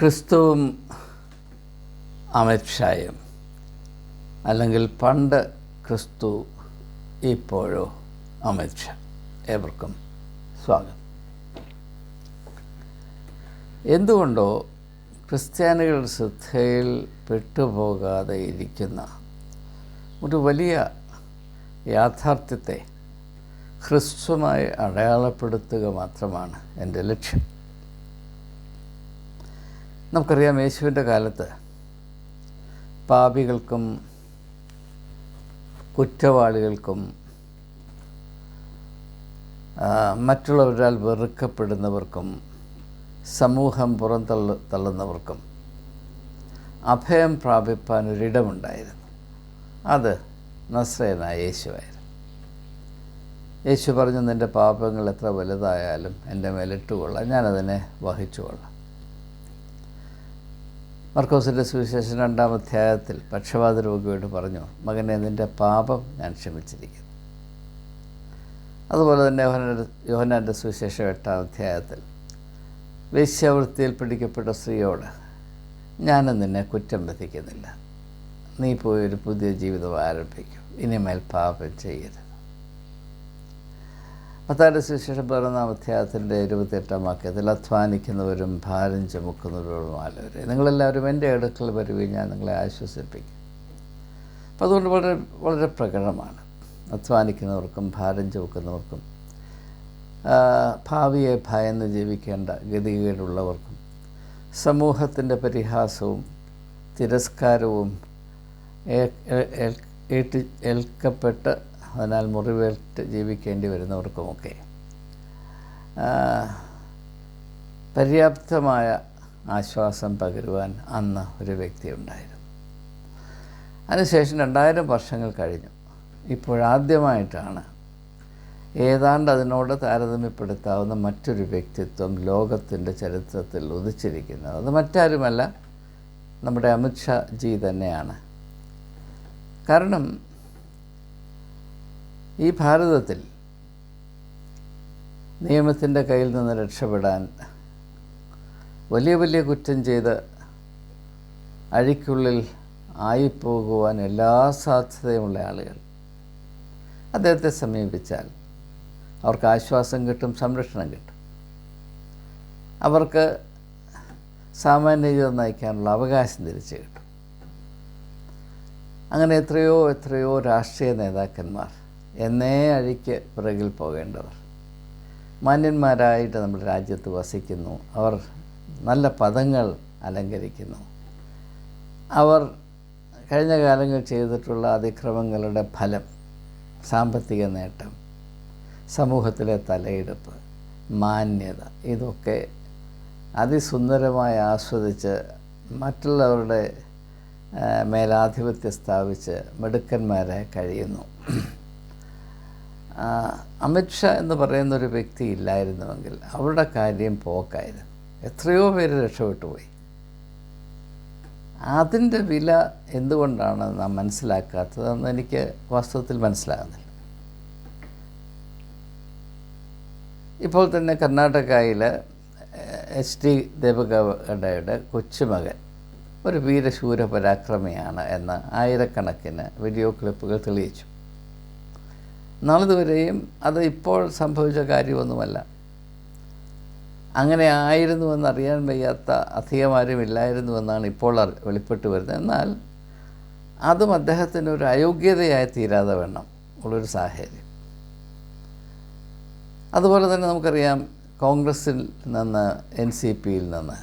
ക്രിസ്തുവും അമിത്ഷായും അല്ലെങ്കിൽ പണ്ട് ക്രിസ്തു ഇപ്പോഴോ അമിത്ഷാ. ഏവർക്കും സ്വാഗതം. എന്തുകൊണ്ടോ ക്രിസ്ത്യാനികളുടെ ശ്രദ്ധയിൽ പെട്ടുപോകാതെ ഇരിക്കുന്ന ഒരു വലിയ യാഥാർത്ഥ്യത്തെ ഹ്രസ്വമായി അടയാളപ്പെടുത്തുക മാത്രമാണ് എന്റെ ലക്ഷ്യം. നമുക്കറിയാം യേശുവിന്റെ കാലത്ത് പാപികൾക്കും കുറ്റവാളികൾക്കും മറ്റുള്ളവരാൽ വെറുക്കപ്പെടുന്നവർക്കും സമൂഹം പുറന്തള്ള തള്ളുന്നവർക്കും അഭയം പ്രാപിപ്പാൻ ഒരിടമുണ്ടായിരുന്നു. അത് നസ്രയനായ യേശുവായിരുന്നു. യേശു പറഞ്ഞു നിന്റെ പാപങ്ങൾ എത്ര വലുതായാലും എന്റെ മേലിട്ടുകൊള്ളാം. ഞാനതിനെ വഹിച്ചുകൊള്ളാം. മർക്കോസിന്റെ സുവിശേഷം രണ്ടാം അധ്യായത്തിൽ പക്ഷപാത രോഗിയോട് പറഞ്ഞു മകനെ നിന്റെ പാപം ഞാൻ ക്ഷമിച്ചിരിക്കുന്നു. അതുപോലെ തന്നെ യോഹനാന്റെ യോഹനാന്റെ സുവിശേഷം എട്ടാം അധ്യായത്തിൽ വേശ്യാവൃത്തിയിൽ പിടിക്കപ്പെട്ട സ്ത്രീയോട് ഞാൻ നിന്നെ കുറ്റം വിധിക്കുന്നില്ല. നീ പോയി ഒരു പുതിയ ജീവിതം ആരംഭിക്കും. ഇനിമേൽ പാപം ചെയ്യരുത്. പത്താന്റെ സുവിശേഷം പതിനൊന്നാം അധ്യായത്തിന്റെ ഇരുപത്തിയെട്ടാം വാക്യത്തിൽ അധ്വാനിക്കുന്നവരും ഭാരം ചുമക്കുന്നവരും ആലവരെ. നിങ്ങളെല്ലാവരും എന്റെ അടുക്കൽ വരുകയും ഞാൻ നിങ്ങളെ ആശ്വസിപ്പിക്കും. അപ്പോൾ അതുകൊണ്ട് വളരെ വളരെ പ്രകടമാണ്. അധ്വാനിക്കുന്നവർക്കും ഭാരം ചുമക്കുന്നവർക്കും ഭാവിയെ ഭയന്ന് ജീവിക്കേണ്ട ഗതികേടുള്ളവർക്കും സമൂഹത്തിന്റെ പരിഹാസവും തിരസ്കാരവും ഏൽക്കപ്പെട്ട് അതിനാൽ മുറിവേറ്റ് ജീവിക്കേണ്ടി വരുന്നവർക്കുമൊക്കെ. പര്യാപ്തമായ ആശ്വാസം പകരുവാൻ അന്ന് ഒരു വ്യക്തി ഉണ്ടായിരുന്നു അതിനുശേഷം രണ്ടായിരം വർഷങ്ങൾ കഴിഞ്ഞു. ഇപ്പോഴാദ്യമായിട്ടാണ് ഏതാണ്ട് അതിനോട് താരതമ്യപ്പെടുത്താവുന്ന മറ്റൊരു വ്യക്തിത്വം ലോകത്തിന്റെ ചരിത്രത്തിൽ ഉദിച്ചിരിക്കുന്നത്. അത് മറ്റാരുമല്ല നമ്മുടെ അമിത്ഷാ ജി തന്നെയാണ്. കാരണം ഈ ഭാരതത്തിൽ നിയമത്തിന്റെ കയ്യിൽ നിന്ന് രക്ഷപ്പെടാൻ വലിയ വലിയ കുറ്റം ചെയ്ത് അഴിക്കുള്ളിൽ ആയിപ്പോകുവാൻ എല്ലാ സാധ്യതയുമുള്ള ആളുകൾ അദ്ദേഹത്തെ സമീപിച്ചാൽ അവർക്ക് ആശ്വാസം കിട്ടും സംരക്ഷണം കിട്ടും. അവർക്ക് സാമാന്യ ജീവിതം നയിക്കാനുള്ള അവകാശം തിരിച്ചു കിട്ടും. അങ്ങനെ എത്രയോ എത്രയോ രാഷ്ട്രീയ നേതാക്കന്മാർ എന്നേ അഴിക്ക് പിറകിൽ പോകേണ്ടവർ. മാന്യന്മാരായിട്ട് നമ്മുടെ രാജ്യത്ത് വസിക്കുന്നു. അവർ നല്ല പദങ്ങൾ അലങ്കരിക്കുന്നു. അവർ കഴിഞ്ഞ കാലങ്ങൾ ചെയ്തിട്ടുള്ള അതിക്രമങ്ങളുടെ ഫലം സാമ്പത്തിക നേട്ടം സമൂഹത്തിലെ തലയെടുപ്പ് മാന്യത ഇതൊക്കെ അതിസുന്ദരമായി ആസ്വദിച്ച് മറ്റുള്ളവരുടെ മേലാധിപത്യം സ്ഥാപിച്ച് മിടുക്കന്മാരെ കഴിയുന്നു. അമിത്ഷാ എന്ന് പറയുന്ന ഒരു വ്യക്തി ഇല്ലായിരുന്നുവെങ്കിൽ അവരുടെ കാര്യം പോക്കായിരുന്നു. എത്രയോ പേര് രക്ഷപ്പെട്ടു പോയി. അതിന്റെ വില എന്തുകൊണ്ടാണ് നാം മനസ്സിലാക്കാത്തതെന്ന് എനിക്ക് വാസ്തവത്തിൽ മനസ്സിലാകുന്നില്ല. ഇപ്പോൾ തന്നെ കർണാടകയിൽ എച്ച് ഡി ദേവഗൗഡയുടെ കൊച്ചുമകൻ ഒരു വീരശൂര പരാക്രമിയാണ് എന്ന് ആയിരക്കണക്കിന് വീഡിയോ ക്ലിപ്പുകൾ തെളിയിച്ചു. നാളിതുവരെയും അത് ഇപ്പോൾ സംഭവിച്ച കാര്യമൊന്നുമല്ല. അങ്ങനെ ആയിരുന്നുവെന്നറിയാൻ വയ്യാത്ത അധികമാരും ഇല്ലായിരുന്നുവെന്നാണ് ഇപ്പോൾ വെളിപ്പെട്ട് വരുന്നത്. എന്നാൽ അതും അദ്ദേഹത്തിന് ഒരു അയോഗ്യതയായി തീരാതെ വേണം ഉള്ളൊരു സാഹചര്യം. അതുപോലെ തന്നെ നമുക്കറിയാം കോൺഗ്രസിൽ നിന്ന് എൻ സി പിയിൽ നിന്ന്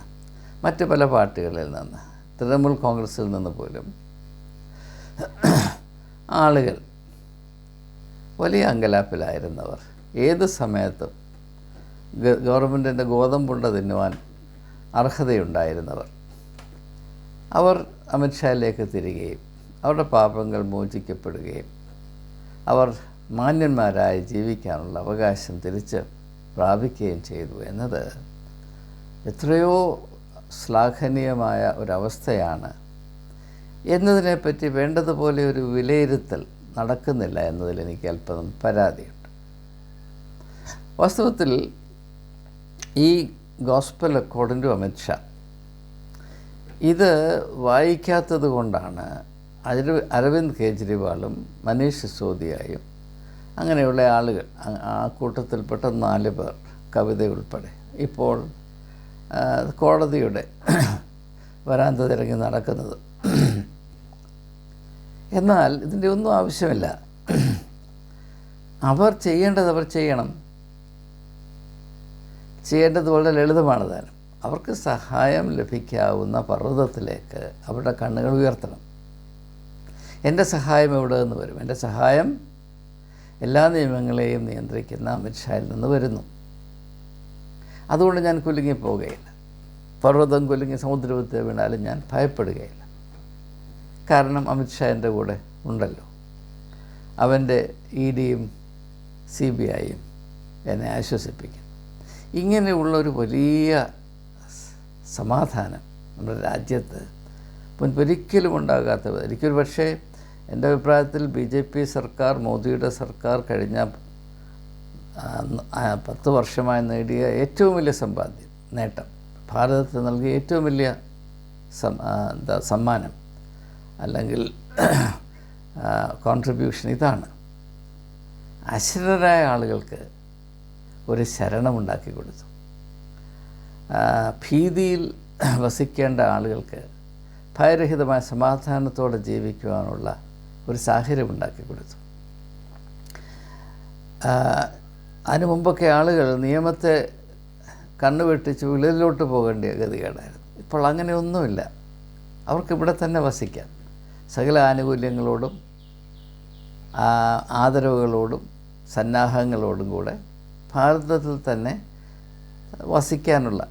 മറ്റ് പല പാർട്ടികളിൽ നിന്ന് തൃണമൂൽ കോൺഗ്രസിൽ നിന്ന് പോലും ആളുകൾ വലിയ അങ്കലാപ്പിലായിരുന്നവർ. ഏത് സമയത്തും ഗവൺമെന്റിന്റെ ഗോതമ്പുണ്ട തിന്നുവാൻ അർഹതയുണ്ടായിരുന്നവർ. അവർ അമിത്ഷായിലേക്ക് തിരികെയും അവരുടെ പാപങ്ങൾ മോചിക്കപ്പെടുകയും അവർ മാന്യന്മാരായി ജീവിക്കാനുള്ള അവകാശം തിരിച്ച് പ്രാപിക്കുകയും ചെയ്തു എന്നത് എത്രയോ ശ്ലാഘനീയമായ ഒരവസ്ഥയാണ്. എന്നതിനെപ്പറ്റി വേണ്ടതുപോലെ ഒരു വിലയിരുത്തൽ നടക്കുന്നില്ല എന്നതിൽ എനിക്ക് അല്പം പരാതിയുണ്ട്. വാസ്തവത്തിൽ ഈ ഗോസ്പൽ അക്കോർഡിംഗ് ടു ഇത് വായിക്കാത്തത് കൊണ്ടാണ് അരവി അരവിന്ദ് കേജ്രിവാളും മനീഷ് സിസോദിയായും അങ്ങനെയുള്ള ആളുകൾ ആ- കൂട്ടത്തിൽപ്പെട്ട നാല് പേർ കവിത ഉൾപ്പെടെ. ഇപ്പോൾ കോടതിയുടെ വരാന്ത തിരങ്ങി നടക്കുന്നത് എന്നാൽ ഇതിന്റെ ഒന്നും ആവശ്യമില്ല. അവർ ചെയ്യേണ്ടത് അവർ ചെയ്യണം. ചെയ്യേണ്ടത് വളരെ ലളിതമാണ് താനും അവർക്ക് സഹായം ലഭിക്കാവുന്ന പർവതത്തിലേക്ക് അവരുടെ കണ്ണുകൾ ഉയർത്തണം. എന്റെ സഹായം എവിടെ നിന്ന് വരും? എന്റെ സഹായം എല്ലാ നിയമങ്ങളെയും നിയന്ത്രിക്കുന്ന അമിത്ഷായിൽ നിന്ന് വരുന്നു. അതുകൊണ്ട് ഞാൻ കുലുങ്ങി പോവുകയില്ല പർവതം കുലുങ്ങി സമുദ്രത്തിൽ വീണാലും ഞാൻ ഭയപ്പെടുകയില്ല. കാരണം അമിത്ഷാ എന്റെ കൂടെ ഉണ്ടല്ലോ. അവന്റെ ഇ ഡിയും സി ബി ഐയും എന്നെ ആശ്വസിപ്പിക്കും ഇങ്ങനെയുള്ള ഒരു വലിയ സമാധാനം നമ്മുടെ രാജ്യത്ത് മുൻപൊരിക്കലും ഉണ്ടാകാത്ത എനിക്കൊരു പക്ഷേ എന്റെ അഭിപ്രായത്തിൽ ബി ജെ പി സർക്കാർ മോദിയുടെ സർക്കാർ കഴിഞ്ഞ പത്ത് വർഷമായി നേടിയ ഏറ്റവും വലിയ സമ്പാദ്യം നേട്ടം. ഭാരതത്തിന് നൽകിയ ഏറ്റവും വലിയ സമ്മാനം അല്ലെങ്കിൽ കോൺട്രിബ്യൂഷൻ ഇതാണ്. അശരണരായ ആളുകൾക്ക് ഒരു ശരണമുണ്ടാക്കി കൊടുത്തു. ഭീതിയിൽ വസിക്കേണ്ട ആളുകൾക്ക് ഭയരഹിതമായ സമാധാനത്തോടെ ജീവിക്കുവാനുള്ള ഒരു സാഹചര്യം ഉണ്ടാക്കി കൊടുത്തു. അതിനു മുമ്പൊക്കെ ആളുകൾ നിയമത്തെ കണ്ണുവെട്ടിച്ച് ഉള്ളിലോട്ട് പോകേണ്ട ഗതികേടായിരുന്നു. ഇപ്പോൾ അങ്ങനെയൊന്നുമില്ല. അവർക്ക് ഇവിടെ തന്നെ വസിക്കാം. സകല ആനുകൂല്യങ്ങളോടും ആദരവുകളോടും സന്നാഹങ്ങളോടും കൂടെ ഭാരതത്തിൽ തന്നെ വസിക്കാനുള്ള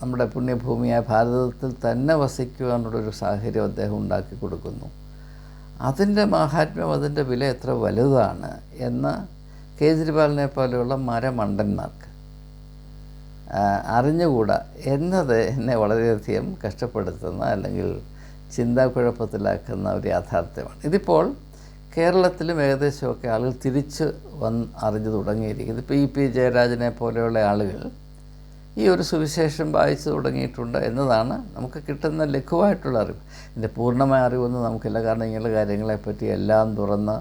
നമ്മുടെ പുണ്യഭൂമിയായ ഭാരതത്തിൽ തന്നെ വസിക്കുവാനുള്ളൊരു സാഹചര്യം അദ്ദേഹം ഉണ്ടാക്കി കൊടുക്കുന്നു. അതിന്റെ മാഹാത്മ്യം അതിന്റെ വില എത്ര വലുതാണ് എന്ന് കേജ്രിവാളിനെ പോലെയുള്ള മരമണ്ടന്മാർക്ക് അറിഞ്ഞുകൂടാ. എന്നത് എന്നെ വളരെയധികം കഷ്ടപ്പെടുത്തുന്ന അല്ലെങ്കിൽ ചിന്താക്കുഴപ്പത്തിലാക്കുന്ന ഒരു യാഥാർത്ഥ്യമാണ്. ഇതിപ്പോൾ കേരളത്തിലും ഏകദേശമൊക്കെ ആളുകൾ തിരിച്ച് വന്ന് അറിഞ്ഞു തുടങ്ങിയിരിക്കുന്നത് ഇപ്പോൾ ഇ പി ജയരാജനെ പോലെയുള്ള ആളുകൾ ഈ ഒരു സുവിശേഷം വായിച്ചു തുടങ്ങിയിട്ടുണ്ട് എന്നതാണ് നമുക്ക് കിട്ടുന്ന ലഘുവായിട്ടുള്ള അറിവ്. ഇതിന്റെ പൂർണമായ അറിവൊന്നും നമുക്കില്ല. കാരണം ഇങ്ങനെയുള്ള കാര്യങ്ങളെപ്പറ്റി എല്ലാം തുറന്ന്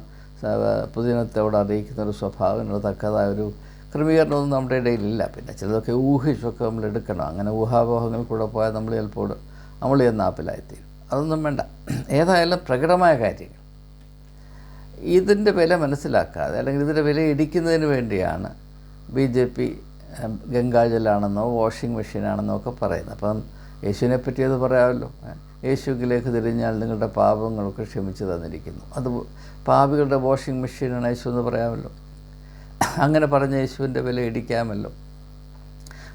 പൊതുജനത്തോട് അറിയിക്കുന്ന ഒരു സ്വഭാവം തക്കതായ ഒരു ക്രമീകരണമൊന്നും നമ്മുടെ ഇടയിലില്ല. പിന്നെ ചിലതൊക്കെ ഊഹിച്ചൊക്കെ നമ്മൾ എടുക്കണം. അങ്ങനെ ഊഹാപോഹങ്ങൾ കൂടെ പോയാൽ നമ്മൾ ചിലപ്പോൾ നമ്മൾ ചെന്ന് ആപ്പിലായിത്തീരും അതൊന്നും വേണ്ട. ഏതായാലും പ്രകടമായ കാര്യങ്ങൾ. ഇതിന്റെ വില മനസ്സിലാക്കാതെ അല്ലെങ്കിൽ ഇതിന്റെ വില ഇടിക്കുന്നതിന് വേണ്ടിയാണ് ബി ജെ പി ഗംഗാജലാണെന്നോ വാഷിംഗ് മെഷീനാണെന്നോ ഒക്കെ പറയുന്നത്. അപ്പം യേശുവിനെ പറ്റി അത് പറയാമല്ലോ. യേശുവിലേക്ക് തിരിഞ്ഞാൽ നിങ്ങളുടെ പാപങ്ങളൊക്കെ ക്ഷമിച്ചു തന്നിരിക്കുന്നു. അത് പാപികളുടെ വാഷിംഗ് മെഷീനാണ് യേശു എന്ന് പറയാമല്ലോ. അങ്ങനെ പറഞ്ഞ യേശുവിന്റെ വില ഇടിക്കാമല്ലോ.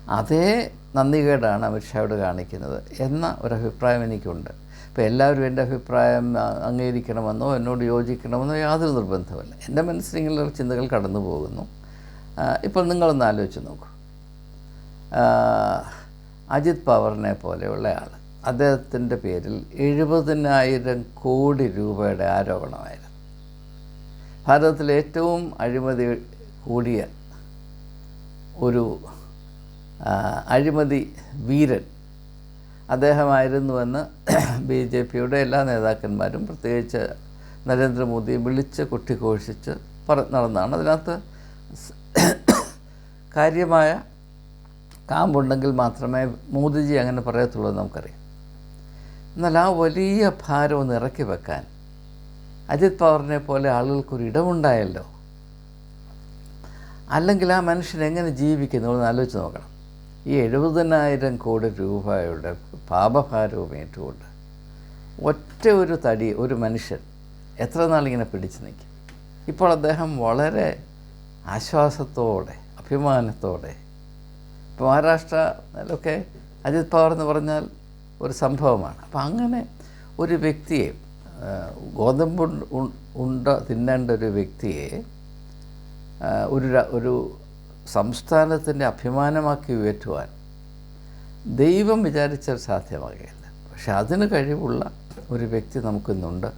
അതേ നന്ദികേടാണ് അമിത്ഷായോട് കാണിക്കുന്നത് എന്ന ഒരഭിപ്രായം എനിക്കുണ്ട്. ഇപ്പോൾ എല്ലാവരും എന്റെ അഭിപ്രായം അംഗീകരിക്കണമെന്നോ എന്നോട് യോജിക്കണമെന്നോ യാതൊരു നിർബന്ധമല്ല എന്റെ മനസ്സിൽ ഇങ്ങനെയുള്ള ചിന്തകൾ കടന്നു പോകുന്നു. ഇപ്പോൾ നിങ്ങളൊന്ന് ആലോചിച്ച് നോക്കൂ. അജിത് പവറിനെ പോലെയുള്ള ആൾ അദ്ദേഹത്തിന്റെ പേരിൽ എഴുപതിനായിരം കോടി രൂപയുടെ ആരോപണമായിരുന്നു. ഭാരതത്തിലെ ഏറ്റവും അഴിമതി കൂടിയ ഒരു അഴിമതി വീരൻ അദ്ദേഹമായിരുന്നുവെന്ന് ബി ജെ പിയുടെ എല്ലാ നേതാക്കന്മാരും പ്രത്യേകിച്ച് നരേന്ദ്രമോദി വിളിച്ച് കൊട്ടിഘോഷിച്ച് പറ നടന്നതാണ്. അതിനകത്ത് കാര്യമായ കാമ്പുണ്ടെങ്കിൽ മാത്രമേ മോദിജി അങ്ങനെ പറയത്തുള്ളൂ നമുക്കറിയാം. എന്നാൽ ആ വലിയ ഭാരം ഒന്ന് ഇറക്കി വെക്കാൻ അജിത് പവറിനെ പോലെ ആളുകൾക്കൊരു ഇടമുണ്ടായല്ലോ. അല്ലെങ്കിൽ ആ മനുഷ്യൻ എങ്ങനെ ജീവിക്കുന്നു എന്ന് ആലോചിച്ച് നോക്കണം. ഈ എഴുപതിനായിരം കോടി രൂപയുടെ പാപഭാരവും ഏറ്റുകൊണ്ട് ഒറ്റ ഒരു തടി ഒരു മനുഷ്യൻ എത്ര നാളിങ്ങനെ പിടിച്ചു നിൽക്കും? ഇപ്പോൾ അദ്ദേഹം വളരെ ആശ്വാസത്തോടെ അഭിമാനത്തോടെ ഇപ്പോൾ മഹാരാഷ്ട്രയിലൊക്കെ അജിത് പവർ എന്ന് പറഞ്ഞാൽ ഒരു സംഭവമാണ്. അപ്പം അങ്ങനെ ഒരു വ്യക്തിയെ ഗോതമ്പ് ഉണ്ട- തിന്നേണ്ട ഒരു വ്യക്തിയെ ഒരു ഒരു സംസ്ഥാനത്തിന്റെ അഭിമാനമാക്കി ഉയറ്റുവാൻ ദൈവം വിചാരിച്ചാൽ സാധ്യമാകുകയില്ല പക്ഷെ അതിന് കഴിവുള്ള ഒരു വ്യക്തി നമുക്കിന്നുണ്ട്.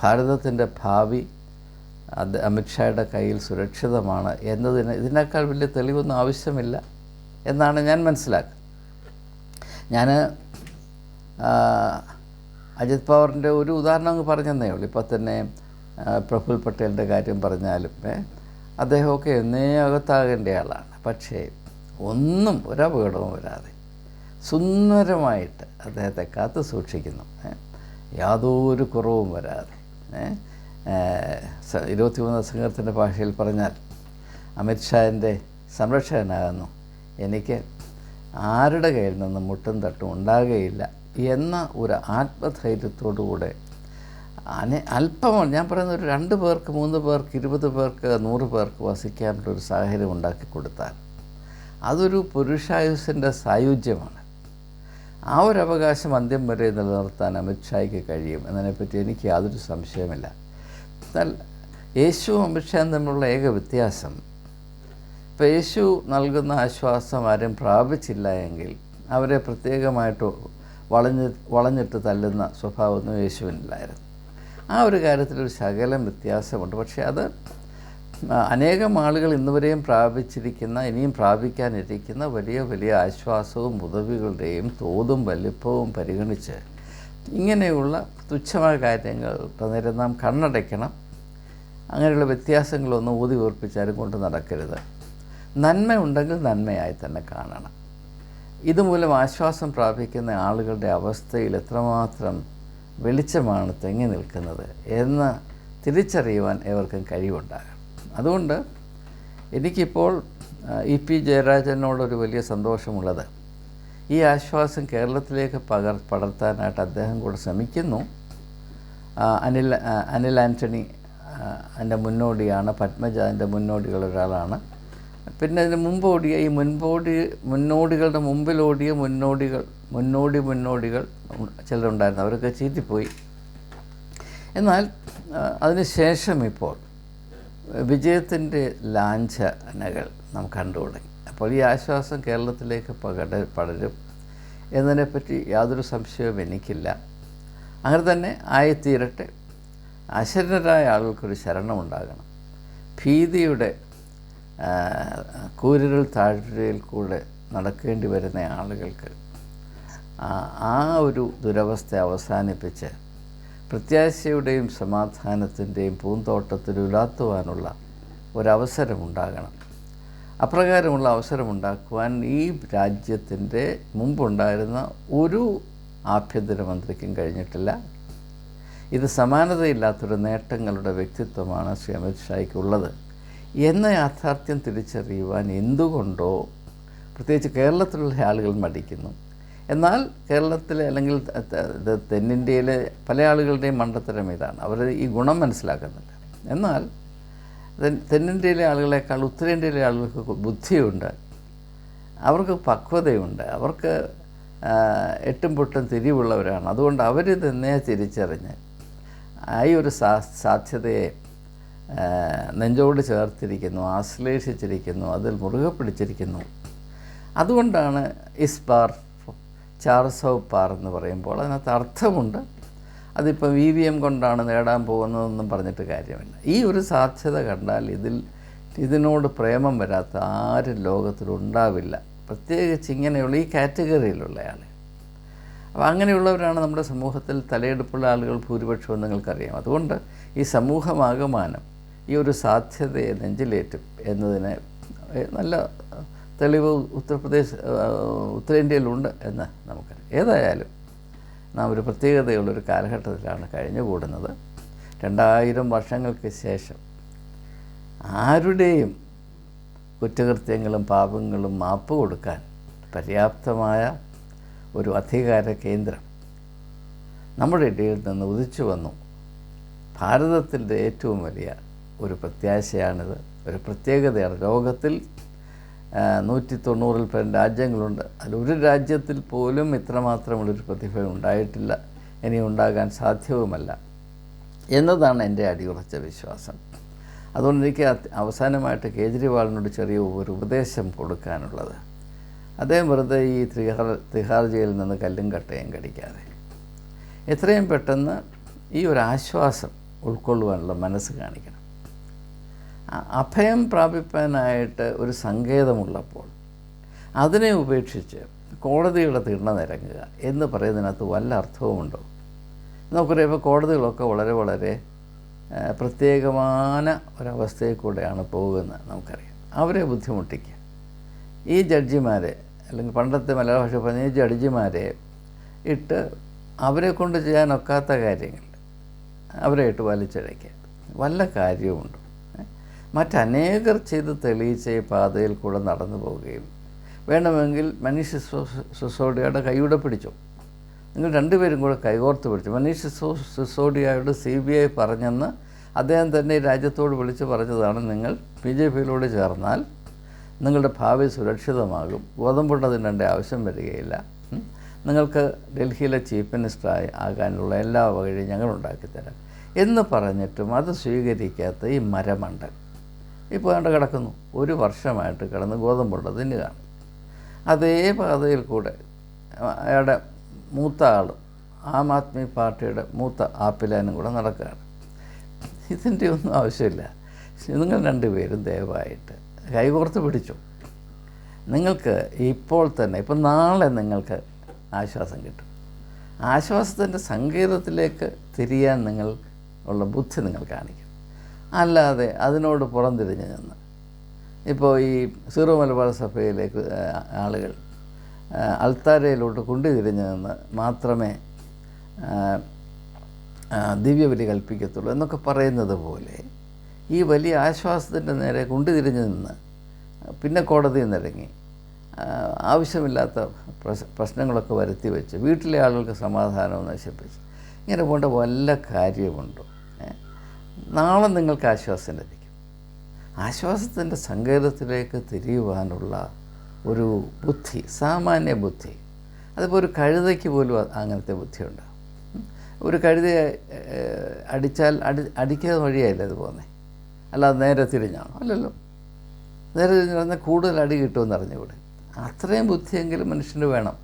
ഭാരതത്തിന്റെ ഭാവി അത് അമിത്ഷായുടെ കയ്യിൽ സുരക്ഷിതമാണ് എന്നതിന് ഇതിനേക്കാൾ വലിയ തെളിവൊന്നും ആവശ്യമില്ല എന്നാണ് ഞാൻ മനസ്സിലാക്കുന്നത്. ഞാൻ അജിത് പവാറിന്റെ ഒരു ഉദാഹരണം അങ്ങ് പറഞ്ഞതന്നേ ഉള്ളൂ. ഇപ്പോൾ തന്നെ പ്രഫുൽ പട്ടേലിന്റെ കാര്യം പറഞ്ഞാലും അദ്ദേഹമൊക്കെ എന്നേ അകത്താകേണ്ട ആളാണ്. പക്ഷേ ഒന്നും ഒരപകടവും വരാതെ സുന്ദരമായിട്ട് അദ്ദേഹത്തെ കാത്തു സൂക്ഷിക്കുന്നു. യാതൊരു കുറവും വരാതെ. ഇരുപത്തി മൂന്ന് സംഘത്തിന്റെ ഭാഷയിൽ പറഞ്ഞാൽ അമിത്ഷാന്റെ സംരക്ഷകനാകുന്നു. എനിക്ക് ആരുടെ കയ്യിൽ നിന്നും മുട്ടും തട്ടും ഉണ്ടാകുകയില്ല എന്ന ഒരു ആത്മധൈര്യത്തോടുകൂടെ അനെ അല്പമാണ് ഞാൻ പറയുന്നത് ഒരു രണ്ട് പേർക്ക് മൂന്ന് പേർക്ക് ഇരുപത് പേർക്ക് നൂറ് പേർക്ക് വസിക്കാനുള്ള ഒരു സാഹചര്യം ഉണ്ടാക്കി കൊടുത്താൽ അതൊരു പുരുഷായുസിന്റെ സായുജ്യമാണ്. ആ ഒരു അവകാശം അന്ത്യം വരെ നിലനിർത്താൻ അമിത്ഷായ്ക്ക് കഴിയും എന്നതിനെപ്പറ്റി എനിക്ക് യാതൊരു സംശയമില്ല എന്നാൽ യേശുവും അമിത്ഷായും തമ്മിലുള്ള ഏക വ്യത്യാസം ഇപ്പോൾ യേശു നൽകുന്ന ആശ്വാസം ആരും പ്രാപിച്ചില്ല എങ്കിൽ അവരെ പ്രത്യേകമായിട്ട് വളഞ്ഞ് വളഞ്ഞിട്ട് തല്ലുന്ന സ്വഭാവമൊന്നും യേശുവിനില്ലായിരുന്നു. ആ ഒരു കാര്യത്തിലൊരു ശകലം വ്യത്യാസമുണ്ട്. പക്ഷേ അത് അനേകം ആളുകൾ ഇന്നുവരെയും പ്രാപിച്ചിരിക്കുന്ന ഇനിയും പ്രാപിക്കാനിരിക്കുന്ന വലിയ വലിയ ആശ്വാസവും ഉദവികളുടെയും തോതും വലിപ്പവും പരിഗണിച്ച് ഇങ്ങനെയുള്ള തുച്ഛമായ കാര്യങ്ങൾ നേരം നാം കണ്ണടയ്ക്കണം. അങ്ങനെയുള്ള വ്യത്യാസങ്ങളൊന്നും ഊതി ഉറപ്പിച്ചാലും കൊണ്ട് നടക്കരുത്. നന്മ ഉണ്ടെങ്കിൽ നന്മയായി തന്നെ കാണണം. ഇതുമൂലം ആശ്വാസം പ്രാപിക്കുന്ന ആളുകളുടെ അവസ്ഥയിൽ എത്രമാത്രം വെളിച്ചമാണ് തെങ്ങി നിൽക്കുന്നത് എന്ന് തിരിച്ചറിയുവാൻ ഏവർക്കും കഴിവുണ്ടാകാം അതുകൊണ്ട് എനിക്കിപ്പോൾ ഇ പി ജയരാജനോടൊരു വലിയ സന്തോഷമുള്ളത്. ഈ ആശ്വാസം കേരളത്തിലേക്ക് പകർ പടർത്താനായിട്ട് അദ്ദേഹം കൂടെ ശ്രമിക്കുന്നു. അനിൽ അനിൽ ആന്റണി എന്റെ മുന്നോടിയാണ് പത്മജ എന്റെ മുന്നോടികളൊരാളാണ് പിന്നെ അതിന് മുമ്പ് ഓടിയ ഈ മുൻപോടി മുന്നോടികളുടെ മുമ്പിലോടിയ മുന്നോടികൾ മുന്നോടി മുന്നോടികൾ ചിലരുണ്ടായിരുന്നു. അവരൊക്കെ ചീറ്റിപ്പോയി. എന്നാൽ അതിനുശേഷം ഇപ്പോൾ വിജയത്തിന്റെ ലാഞ്ചനകൾ നാം കണ്ടു തുടങ്ങി. അപ്പോൾ ഈ ആശ്വാസം കേരളത്തിലേക്ക് പകട പടരും എന്നതിനെപ്പറ്റി യാതൊരു സംശയവും എനിക്കില്ല. അങ്ങനെ തന്നെ ആയിത്തീരട്ടെ. അശരണരായ ആളുകൾക്കൊരു ശരണമുണ്ടാകണം ഭീതിയുടെ കൂരിരുൾ താഴ്വരയിൽ കൂടെ നടക്കേണ്ടി വരുന്ന ആളുകൾക്ക് ആ ഒരു ദുരവസ്ഥ അവസാനിപ്പിച്ച് പ്രത്യാശയുടെയും സമാധാനത്തിന്റെയും പൂന്തോട്ടത്തിൽ ഉലാത്തുവാനുള്ള ഒരവസരമുണ്ടാകണം അപ്രകാരമുള്ള അവസരമുണ്ടാക്കുവാൻ ഈ രാജ്യത്തിന്റെ മുമ്പുണ്ടായിരുന്ന ഒരു ആഭ്യന്തരമന്ത്രിക്കും കഴിഞ്ഞിട്ടില്ല. ഇത് സമാനതയില്ലാത്തൊരു നേട്ടങ്ങളുടെ വ്യക്തിത്വമാണ് ശ്രീ അമിത്ഷായ്ക്കുള്ളത് എന്ന യാഥാർത്ഥ്യം തിരിച്ചറിയുവാൻ എന്തുകൊണ്ടോ പ്രത്യേകിച്ച് കേരളത്തിലുള്ള ആളുകൾ മടിക്കുന്നു. എന്നാൽ കേരളത്തിലെ അല്ലെങ്കിൽ തെന്നിന്ത്യയിലെ പല ആളുകളുടെയും മണ്ടത്തരം ഇതാണ്. അവർ ഈ ഗുണം മനസ്സിലാക്കുന്നില്ല. എന്നാൽ തെന്നിന്ത്യയിലെ ആളുകളെക്കാൾ ഉത്തരേന്ത്യയിലെ ആളുകൾക്ക് ബുദ്ധിയുണ്ട്. അവർക്ക് പക്വതയുണ്ട്. അവർക്ക് എട്ടും പൊട്ടും തിരിവുള്ളവരാണ്. അതുകൊണ്ട് അവർ തന്നെ തിരിച്ചറിഞ്ഞ് ആ ഒരു സാധ്യതയെ നെഞ്ചോട് ചേർത്തിരിക്കുന്നു ആശ്ലേഷിച്ചിരിക്കുന്നു അതിൽ മുറുകെ പിടിച്ചിരിക്കുന്നു. അതുകൊണ്ടാണ് ഇസ്പാർ ചാർസോ പാർ എന്ന് പറയുമ്പോൾ അതിനകത്ത് അർത്ഥമുണ്ട്. അതിപ്പോൾ വി വി എം കൊണ്ടാണ് നേടാൻ പോകുന്നതെന്നും പറഞ്ഞിട്ട് കാര്യമില്ല. ഈ ഒരു സാധ്യത കണ്ടാൽ ഇതിൽ ഇതിനോട് പ്രേമം വരാത്ത ആരും ലോകത്തിലുണ്ടാവില്ല. പ്രത്യേകിച്ച് ഇങ്ങനെയുള്ള ഈ കാറ്റഗറിയിലുള്ള ആൾ അപ്പോൾ അങ്ങനെയുള്ളവരാണ് നമ്മുടെ സമൂഹത്തിൽ തലയെടുപ്പുള്ള ആളുകൾ ഭൂരിപക്ഷവും നിങ്ങൾക്കറിയാം. അതുകൊണ്ട് ഈ സമൂഹമാകമാനം ഈ ഒരു സാധ്യതയെ നെഞ്ചിലേറ്റും എന്നതിന് നല്ല തെളിവ് ഉത്തർപ്രദേശ് ഉത്തരേന്ത്യയിലുണ്ട് എന്ന് നമുക്ക് ഏതായാലും നാം ഒരു പ്രത്യേകതയുള്ളൊരു കാലഘട്ടത്തിലാണ് കഴിഞ്ഞുകൂടുന്നത്. രണ്ടായിരം വർഷങ്ങൾക്ക് ശേഷം ആരുടെയും കുറ്റകൃത്യങ്ങളും പാപങ്ങളും മാപ്പ് കൊടുക്കാൻ പര്യാപ്തമായ ഒരു അധികാര കേന്ദ്രം നമ്മുടെ ഇടയിൽ നിന്ന് ഉദിച്ചു വന്നു. ഭാരതത്തിന്റെ ഏറ്റവും വലിയ ഒരു പ്രത്യാശയാണിത്. ഒരു പ്രത്യേകതയാണ്. ലോകത്തിൽ നൂറ്റി തൊണ്ണൂറിൽ പരം രാജ്യങ്ങളുണ്ട്. അതിലൊരു രാജ്യത്തിൽ പോലും ഇത്രമാത്രമുള്ളൊരു പ്രതിഭ ഉണ്ടായിട്ടില്ല. ഇനി ഉണ്ടാകാൻ സാധ്യവുമല്ല. എന്നതാണ് എന്റെ അടിയുറച്ച വിശ്വാസം. അതുകൊണ്ട് എനിക്ക് അവസാനമായിട്ട് കേജ്രിവാളിനോട് ചെറിയ ഒരു ഉപദേശം കൊടുക്കാനുള്ളത്. അദ്ദേഹം വെറുതെ ഈ തിഹാർ തിഹാർ ജയിലിൽ നിന്ന് കല്ലും കട്ടയും കടിക്കാതെ. എത്രയും പെട്ടെന്ന് ഈ ഒരു ആശ്വാസം ഉൾക്കൊള്ളുവാനുള്ള മനസ്സ് കാണിക്കണം. അഭയം പ്രാപിപ്പാനായിട്ട് ഒരു സങ്കേതമുള്ളപ്പോൾ അതിനെ ഉപേക്ഷിച്ച് കോടതിയുടെ തിണ്ണ നിരങ്ങുക എന്ന് പറയുന്നതിനകത്ത് വല്ല അർത്ഥവുമുണ്ടോ? നമുക്കറിയാം കോടതികളൊക്കെ വളരെ വളരെ പ്രത്യേകമായ ഒരവസ്ഥയിൽ കൂടെയാണ് പോകുന്നത് നമുക്കറിയാം. അവരെ ബുദ്ധിമുട്ടിക്കുക. ഈ ജഡ്ജിമാരെ അല്ലെങ്കിൽ പണ്ടത്തെ മലയാള ഭാഷ പറഞ്ഞ ഈ ജഡ്ജിമാരെ ഇട്ട് അവരെ കൊണ്ട് ചെയ്യാനൊക്കാത്ത കാര്യങ്ങൾ അവരെ ഇട്ട് വലിച്ചഴയ്ക്കുക. വല്ല കാര്യവുമുണ്ടോ? മറ്റനേകർ ചെയ്ത് തെളിയിച്ച ഈ പാതയിൽ കൂടെ നടന്നു പോവുകയും വേണമെങ്കിൽ മനീഷ് സിസോ- സിസോഡിയയുടെ കൈയൂടെ പിടിച്ചു. നിങ്ങൾ രണ്ടുപേരും കൂടെ കൈകോർത്ത് പിടിച്ചു. മനീഷ് സിസോ സിസോഡിയയോട് സി ബി ഐ പറഞ്ഞെന്ന് അദ്ദേഹം തന്നെ രാജ്യത്തോട് വിളിച്ച് പറഞ്ഞതാണ് നിങ്ങൾ ബി ജെ പിയിലൂടെ ചേർന്നാൽ നിങ്ങളുടെ ഭാവി സുരക്ഷിതമാകും. ഗോതമ്പുണ്ടതിന്റെ ആവശ്യം വരികയില്ല. നിങ്ങൾക്ക് ഡൽഹിയിലെ ചീഫ് മിനിസ്റ്ററായി ആകാനുള്ള എല്ലാ വഴിയും ഞങ്ങൾ ഉണ്ടാക്കിത്തരാം. എന്ന് പറഞ്ഞിട്ടും അത് സ്വീകരിക്കാത്ത ഈ മരമണ്ടൻ ഇപ്പോൾ അവിടെ കിടക്കുന്നു. ഒരു വർഷമായിട്ട് കിടന്ന് ഗോതമ്പുണ്ട തിന്നുകയാണ് അതേ പാതയിൽ കൂടെ അയാളുടെ മൂത്ത ആൾ ആം ആദ്മി പാർട്ടിയുടെ മൂത്ത ആപ്പിലാനും കൂടെ നടക്കുകയാണ്. ഇതിന്റെ ഒന്നും ആവശ്യമില്ല. നിങ്ങൾ രണ്ടുപേരും ദയവായിട്ട് കൈകോർത്ത് പിടിച്ചു. നിങ്ങൾക്ക് ഇപ്പോൾ തന്നെ ഇപ്പം നാളെ നിങ്ങൾക്ക് ആശ്വാസം കിട്ടും. ആശ്വാസത്തിന്റെ സങ്കേതത്തിലേക്ക് തിരിയാൻ നിങ്ങൾ ഉള്ള ബുദ്ധി നിങ്ങൾ കാണിക്കും അല്ലാതെ അതിനോട് പുറംതിരിഞ്ഞ് നിന്ന് ഇപ്പോൾ ഈ സീറോ മലബാർ സഭയിലേക്ക് ആളുകൾ അൾത്താരയിലോട്ട് കുണ്ടിതിരിഞ്ഞ് നിന്ന് മാത്രമേ ദിവ്യബലി കൽപ്പിക്കത്തുള്ളൂ എന്നൊക്കെ പറയുന്നത് പോലെ ഈ വലിയ ആശ്വാസത്തിന്റെ നേരെ കുണ്ടിതിരിഞ്ഞ് നിന്ന് പിന്നെ കോടതിയിൽ നിന്നിറങ്ങി ആവശ്യമില്ലാത്ത പ്രശ് പ്രശ്നങ്ങളൊക്കെ വരുത്തി വെച്ച് വീട്ടിലെ ആളുകൾക്ക് സമാധാനവും നശിപ്പിച്ച് ഇങ്ങനെ പോകേണ്ട വല്ല കാര്യമുണ്ടോ? നാളെ നിങ്ങൾക്ക് ആശ്വാസം ലഭിക്കും. ആശ്വാസത്തിന്റെ സങ്കേതത്തിലേക്ക് തിരിയുവാനുള്ള ഒരു ബുദ്ധി സാമാന്യ ബുദ്ധി. അതിപ്പോൾ ഒരു കഴുതയ്ക്ക് പോലും അങ്ങനത്തെ ബുദ്ധിയുണ്ട് ഒരു കഴുതയെ അടിച്ചാൽ അടി അടിക്കാതെ വഴിയായില്ല അത് പോകുന്നത് അല്ലാതെ നേരെ തിരിഞ്ഞാണോ? അല്ലല്ലോ. നേരെ തിരിഞ്ഞു പറഞ്ഞാൽ കൂടുതൽ അടി കിട്ടുമെന്ന് അറിഞ്ഞുകൂടെ? അത്രയും ബുദ്ധിയെങ്കിലും മനുഷ്യന് വേണം.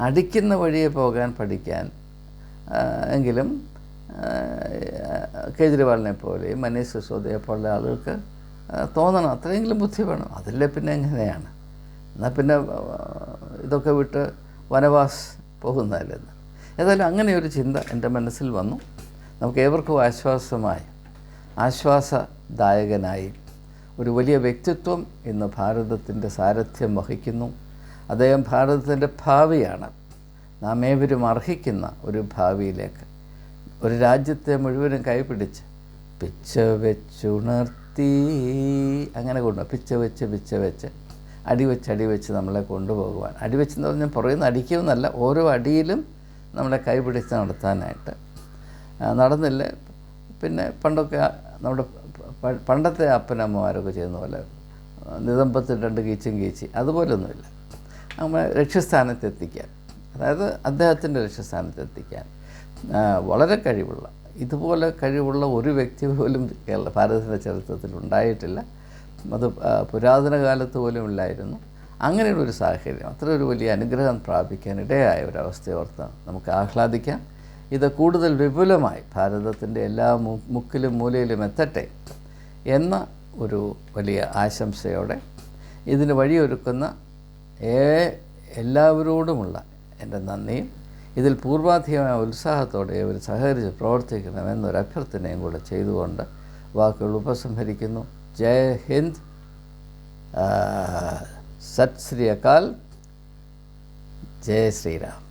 അടിക്കുന്ന വഴിയെ പോകാൻ പഠിക്കാൻ എങ്കിലും കേജ്രിവാളിനെ പോലെ മനീഷ് സിസോദിയെ പോലുള്ള ആളുകൾക്ക് തോന്നണം. അത്രയെങ്കിലും ബുദ്ധി വേണം. അതല്ലേ പിന്നെ എങ്ങനെയാണ്? എന്നാൽ പിന്നെ ഇതൊക്കെ വിട്ട് വനവാസ് പോകുന്നതല്ലെന്ന്. ഏതായാലും അങ്ങനെ ഒരു ചിന്ത എന്റെ മനസ്സിൽ വന്നു. നമുക്ക് ഏവർക്കും ആശ്വാസമായി. ആശ്വാസദായകനായി ഒരു വലിയ വ്യക്തിത്വം ഇന്ന് ഭാരതത്തിന്റെ സാരഥ്യം വഹിക്കുന്നു. അദ്ദേഹം ഭാരതത്തിന്റെ ഭാവിയാണ്. നാം ഏവരും അർഹിക്കുന്ന ഒരു ഭാവിയിലേക്ക് ഒരു രാജ്യത്തെ മുഴുവനും കൈപിടിച്ച് പിച്ച വെച്ചുണർത്തി അങ്ങനെ കൊണ്ടുപോകും. പിച്ച വെച്ച് പിച്ച വെച്ച്. അടി വെച്ച് അടി വെച്ച് നമ്മളെ കൊണ്ടുപോകുവാൻ. അടി വെച്ചെന്ന് പറഞ്ഞാൽ പുറയുന്ന അടിക്കുമെന്നല്ല ഓരോ അടിയിലും നമ്മളെ കൈപിടിച്ച് നടത്താനായിട്ട്. നടന്നില്ല. പിന്നെ പണ്ടൊക്കെ നമ്മുടെ പണ്ടത്തെ അപ്പനമ്മമാരൊക്കെ ചെയ്യുന്ന പോലെ നിതമ്പത്തിൽ രണ്ട് കീച്ചും കീച്ചി. അതുപോലൊന്നുമില്ല. നമ്മളെ ലക്ഷ്യസ്ഥാനത്തെത്തിക്കാൻ അതായത് അദ്ദേഹത്തിന്റെ ലക്ഷ്യസ്ഥാനത്തെത്തിക്കാൻ വളരെ കഴിവുള്ള ഇതുപോലെ കഴിവുള്ള ഒരു വ്യക്തി പോലും കേരള ഭാരതത്തിന്റെ ചരിത്രത്തിൽ ഉണ്ടായിട്ടില്ല. അത് പുരാതന കാലത്ത് പോലും ഇല്ലായിരുന്നു. അങ്ങനെയുള്ള ഒരു സാഹചര്യം അത്ര ഒരു വലിയ അനുഗ്രഹം പ്രാപിക്കാൻ ഇടയായ ഒരവസ്ഥ ഓർത്ത് നമുക്ക് ആഹ്ലാദിക്കാം. ഇത് കൂടുതൽ വിപുലമായി ഭാരതത്തിന്റെ എല്ലാ മുക്കിലും മൂലയിലും എത്തട്ടെ എന്ന ഒരു വലിയ ആശംസയോടെ ഇതിന് വഴിയൊരുക്കുന്ന എല്ലാവരോടുമുള്ള എന്റെ നന്ദിയും ഇതിൽ പൂർവാധികമായ ഉത്സാഹത്തോടെ ഇവർ സഹകരിച്ച് പ്രവർത്തിക്കണമെന്നൊരു അഭ്യർത്ഥനയും കൂടെ ചെയ്തുകൊണ്ട് വാക്കുകൾ ഉപസംഹരിക്കുന്നു. ജയ് ഹിന്ദ്. സത് ശ്രീ അകാൽ. ജയ് ശ്രീരാം.